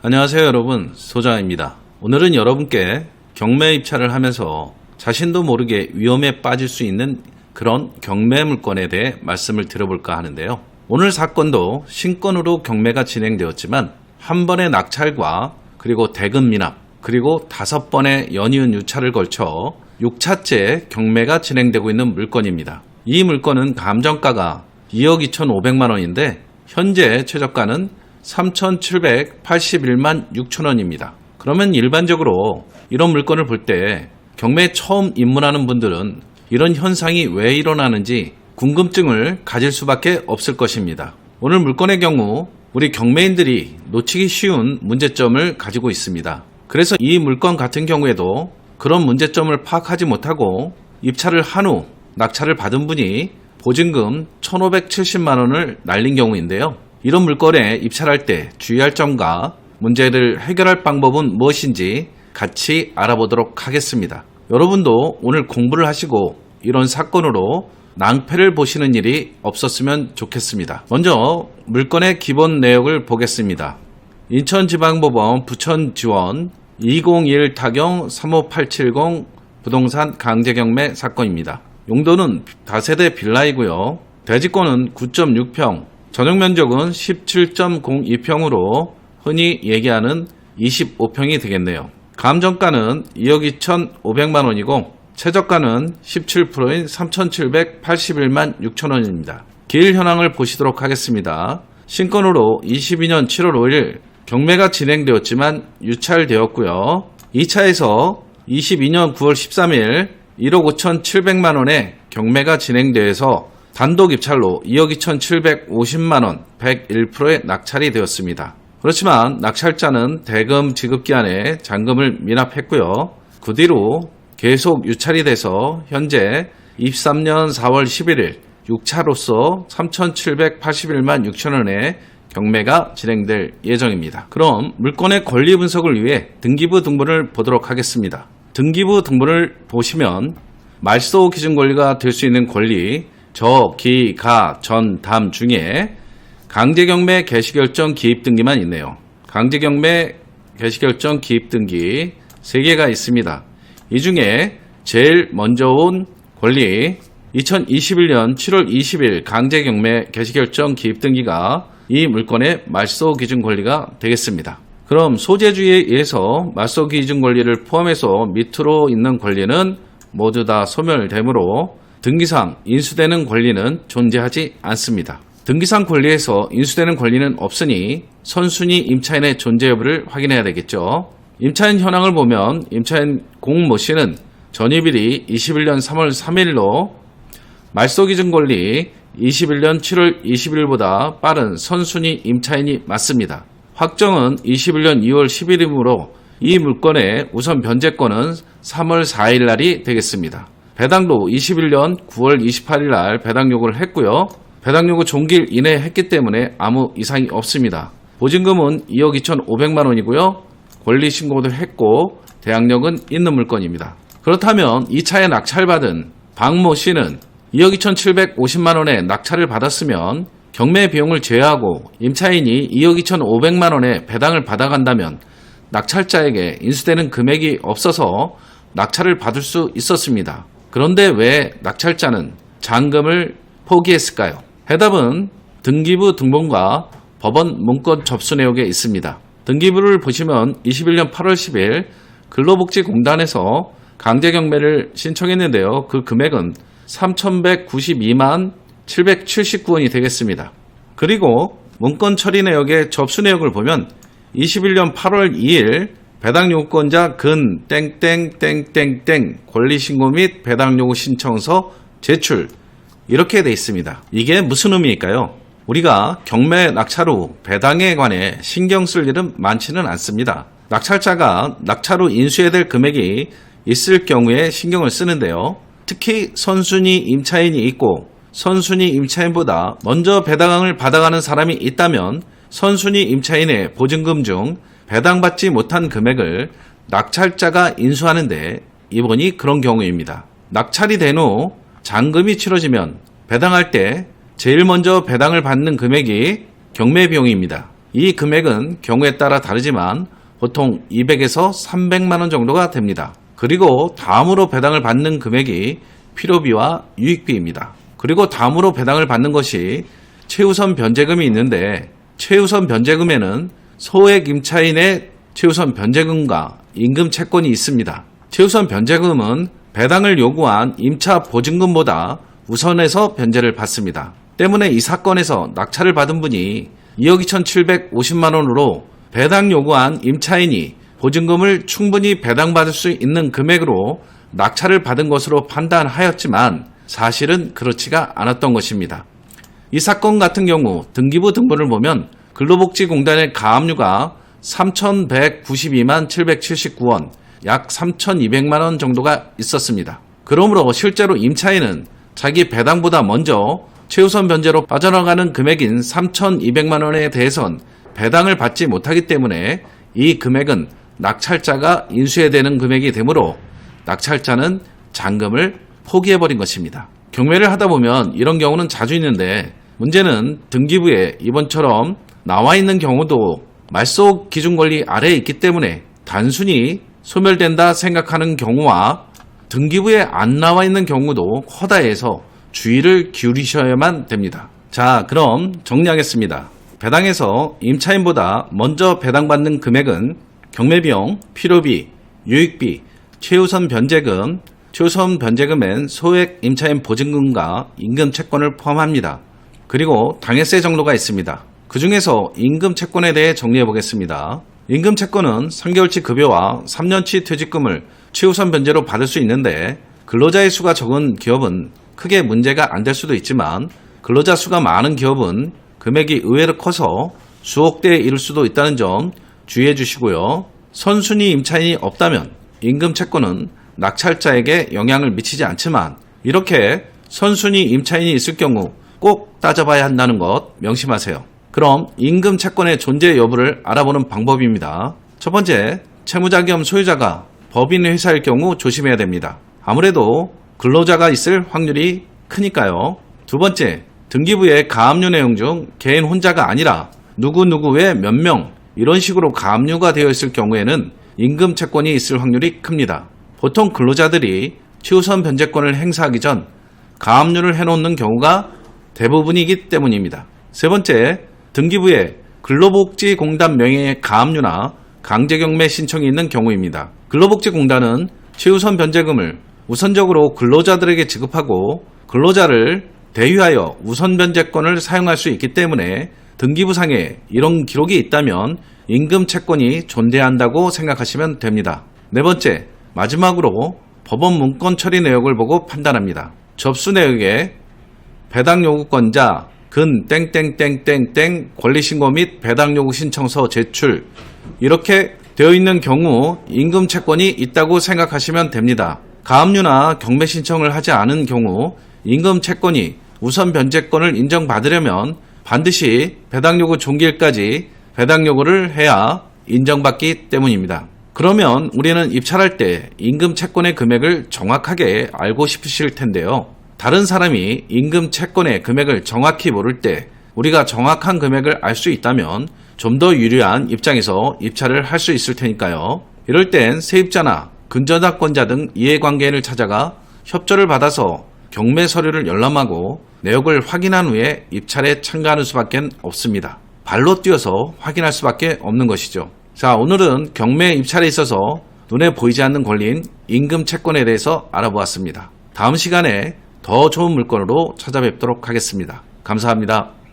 안녕하세요 여러분 소장입니다. 오늘은 여러분께 경매 입찰을 하면서 자신도 모르게 위험에 빠질 수 있는 그런 경매 물건에 대해 말씀을 드려볼까 하는데요. 오늘 사건도 신건으로 경매가 진행되었지만 한 번의 낙찰과 그리고 대금 미납 그리고 다섯 번의 연이은 유찰을 걸쳐 6차째 경매가 진행되고 있는 물건입니다. 이 물건은 감정가가 2억 2,500만 원인데 현재 최저가는 3,781만 6천 원입니다. 그러면 일반적으로 이런 물건을 볼 때 경매에 처음 입문하는 분들은 이런 현상이 왜 일어나는지 궁금증을 가질 수밖에 없을 것입니다. 오늘 물건의 경우 우리 경매인들이 놓치기 쉬운 문제점을 가지고 있습니다. 그래서 이 물건 같은 경우에도 그런 문제점을 파악하지 못하고 입찰을 한 후 낙찰을 받은 분이 보증금 1,570만 원을 날린 경우인데요. 이런 물건에 입찰할 때 주의할 점과 문제를 해결할 방법은 무엇인지 같이 알아보도록 하겠습니다. 여러분도 오늘 공부를 하시고 이런 사건으로 낭패를 보시는 일이 없었으면 좋겠습니다. 먼저 물건의 기본 내역을 보겠습니다. 인천지방법원 부천지원 201 타경 35870 부동산 강제경매 사건입니다. 용도는 다세대 빌라이고요. 대지권은 9.6평, 전용 면적은 17.02평으로 흔히 얘기하는 25평이 되겠네요. 감정가는 2억 2,500만 원이고 최저가는 17%인 3,781만 6천 원입니다. 길 현황을 보시도록 하겠습니다. 신건으로 22년 7월 5일 경매가 진행되었지만 유찰되었고요. 2차에서 22년 9월 13일 1억 5,700만 원의 경매가 진행되어서 단독 입찰로 2억 2,750만 원 101%의 낙찰이 되었습니다. 그렇지만 낙찰자는 대금 지급 기한에 잔금을 미납했고요. 그 뒤로 계속 유찰이 돼서 현재 23년 4월 11일 6차로서 3,781만 6천 원의 경매가 진행될 예정입니다. 그럼 물건의 권리 분석을 위해 등기부 등본을 보도록 하겠습니다. 등기부 등본을 보시면 말소 기준 권리가 될 수 있는 권리 저, 기, 가, 전, 담 중에 강제경매 개시결정 기입등기만 있네요. 강제경매 개시결정 기입등기 3개가 있습니다. 이 중에 제일 먼저 온 권리 2021년 7월 20일 강제경매 개시결정 기입등기가 이 물건의 말소 기준 권리가 되겠습니다. 그럼 소재주의에 의해서 말소 기준 권리를 포함해서 밑으로 있는 권리는 모두 다 소멸되므로 등기상 인수되는 권리는 존재하지 않습니다. 등기상 권리에서 인수되는 권리는 없으니 선순위 임차인의 존재 여부를 확인해야 되겠죠. 임차인 현황을 보면 임차인 공모 씨는 전입일이 21년 3월 3일로 말소 기준 권리 21년 7월 20일보다 빠른 선순위 임차인이 맞습니다. 확정은 21년 2월 10일이므로 이 물건의 우선 변제권은 3월 4일 날이 되겠습니다. 배당도 21년 9월 28일 날 배당 요구를 했고요. 배당 요구 종길 이내에 했기 때문에 아무 이상이 없습니다. 보증금은 2억 2,500만 원이고요. 권리 신고도 했고 대항력은 있는 물건입니다. 그렇다면 2차에 낙찰받은 박모 씨는 2억 2,750만 원의 낙찰을 받았으면 경매 비용을 제외하고 임차인이 2억 2,500만 원의 배당을 받아간다면 낙찰자에게 인수되는 금액이 없어서 낙찰을 받을 수 있었습니다. 그런데 왜 낙찰자는 잔금을 포기했을까요? 해답은 등기부 등본과 법원 문건 접수 내역에 있습니다. 등기부를 보시면 21년 8월 10일 근로복지공단에서 강제경매를 신청했는데요. 그 금액은 3,192만 779원이 되겠습니다. 그리고 문건 처리 내역의 접수 내역을 보면 21년 8월 2일 배당 요건자 근 땡땡땡땡땡 권리 신고 및 배당 요구 신청서 제출 이렇게 돼 있습니다. 이게 무슨 의미일까요? 우리가 경매 낙찰 후 배당에 관해 신경 쓸 일은 많지는 않습니다. 낙찰자가 낙찰 후 인수해야 될 금액이 있을 경우에 신경을 쓰는데요. 특히 선순위 임차인이 있고 선순위 임차인보다 먼저 배당을 받아가는 사람이 있다면 선순위 임차인의 보증금 중 배당받지 못한 금액을 낙찰자가 인수하는데 이번이 그런 경우입니다. 낙찰이 된 후 잔금이 치러지면 배당할 때 제일 먼저 배당을 받는 금액이 경매 비용입니다. 이 금액은 경우에 따라 다르지만 보통 200에서 300만 원 정도가 됩니다. 그리고 다음으로 배당을 받는 금액이 필요비와 유익비입니다. 그리고 다음으로 배당을 받는 것이 최우선 변제금이 있는데 최우선 변제금에는 소액 임차인의 최우선 변제금과 임금 채권이 있습니다. 최우선 변제금은 배당을 요구한 임차 보증금보다 우선해서 변제를 받습니다. 때문에 이 사건에서 낙찰을 받은 분이 2억 2,750만 원으로 배당 요구한 임차인이 보증금을 충분히 배당받을 수 있는 금액으로 낙찰을 받은 것으로 판단하였지만 사실은 그렇지가 않았던 것입니다. 이 사건 같은 경우 등기부 등본을 보면 근로복지공단의 가압류가 3,192만 779원, 약 3,200만 원 정도가 있었습니다. 그러므로 실제로 임차인은 자기 배당보다 먼저 최우선 변제로 빠져나가는 금액인 3,200만 원에 대해선 배당을 받지 못하기 때문에 이 금액은 낙찰자가 인수해야 되는 금액이 되므로 낙찰자는 잔금을 포기해버린 것입니다. 경매를 하다 보면 이런 경우는 자주 있는데 문제는 등기부에 이번처럼 나와 있는 경우도 말소 기준 권리 아래에 있기 때문에 단순히 소멸된다 생각하는 경우와 등기부에 안 나와 있는 경우도 허다해서 주의를 기울이셔야만 됩니다. 자, 그럼 정리하겠습니다. 배당에서 임차인보다 먼저 배당받는 금액은 경매비용, 필요비, 유익비, 최우선 변제금, 최우선 변제금엔 소액 임차인 보증금과 임금 채권을 포함합니다. 그리고 당해세 정도가 있습니다. 그 중에서 임금 채권에 대해 정리해 보겠습니다. 임금 채권은 3개월치 급여와 3년치 퇴직금을 최우선 변제로 받을 수 있는데 근로자의 수가 적은 기업은 크게 문제가 안 될 수도 있지만 근로자 수가 많은 기업은 금액이 의외로 커서 수억 대에 이를 수도 있다는 점 주의해 주시고요. 선순위 임차인이 없다면 임금 채권은 낙찰자에게 영향을 미치지 않지만 이렇게 선순위 임차인이 있을 경우 꼭 따져봐야 한다는 것 명심하세요. 그럼 임금 채권의 존재 여부를 알아보는 방법입니다. 첫 번째, 채무자 겸 소유자가 법인 회사일 경우 조심해야 됩니다. 아무래도 근로자가 있을 확률이 크니까요. 두 번째, 등기부의 가압류 내용 중 개인 혼자가 아니라 누구누구 외몇명 이런 식으로 가압류가 되어 있을 경우에는 임금 채권이 있을 확률이 큽니다. 보통 근로자들이 최우선 변제권을 행사하기 전 가압류를 해놓는 경우가 대부분이기 때문입니다. 세 번째, 등기부에 근로복지공단 명의의 가압류나 강제경매 신청이 있는 경우입니다. 근로복지공단은 최우선 변제금을 우선적으로 근로자들에게 지급하고 근로자를 대위하여 우선 변제권을 사용할 수 있기 때문에 등기부상에 이런 기록이 있다면 임금 채권이 존재한다고 생각하시면 됩니다. 네 번째, 마지막으로 법원 문건 처리 내역을 보고 판단합니다. 접수 내역에 배당 요구권자 근 땡땡땡땡땡 권리신고 및 배당 요구 신청서 제출 이렇게 되어 있는 경우 임금 채권이 있다고 생각하시면 됩니다. 가압류나 경매 신청을 하지 않은 경우 임금 채권이 우선 변제권을 인정받으려면 반드시 배당 요구 종기일까지 배당 요구를 해야 인정받기 때문입니다. 그러면 우리는 입찰할 때 임금 채권의 금액을 정확하게 알고 싶으실 텐데요. 다른 사람이 임금 채권의 금액을 정확히 모를 때 우리가 정확한 금액을 알 수 있다면 좀 더 유리한 입장에서 입찰을 할 수 있을 테니까요. 이럴 땐 세입자나 근저당권자 등 이해관계인을 찾아가 협조를 받아서 경매 서류를 열람하고 내역을 확인한 후에 입찰에 참가하는 수밖에 없습니다. 발로 뛰어서 확인할 수밖에 없는 것이죠. 자, 오늘은 경매 입찰에 있어서 눈에 보이지 않는 권리인 임금 채권에 대해서 알아보았습니다. 다음 시간에 더 좋은 물건으로 찾아뵙도록 하겠습니다. 감사합니다.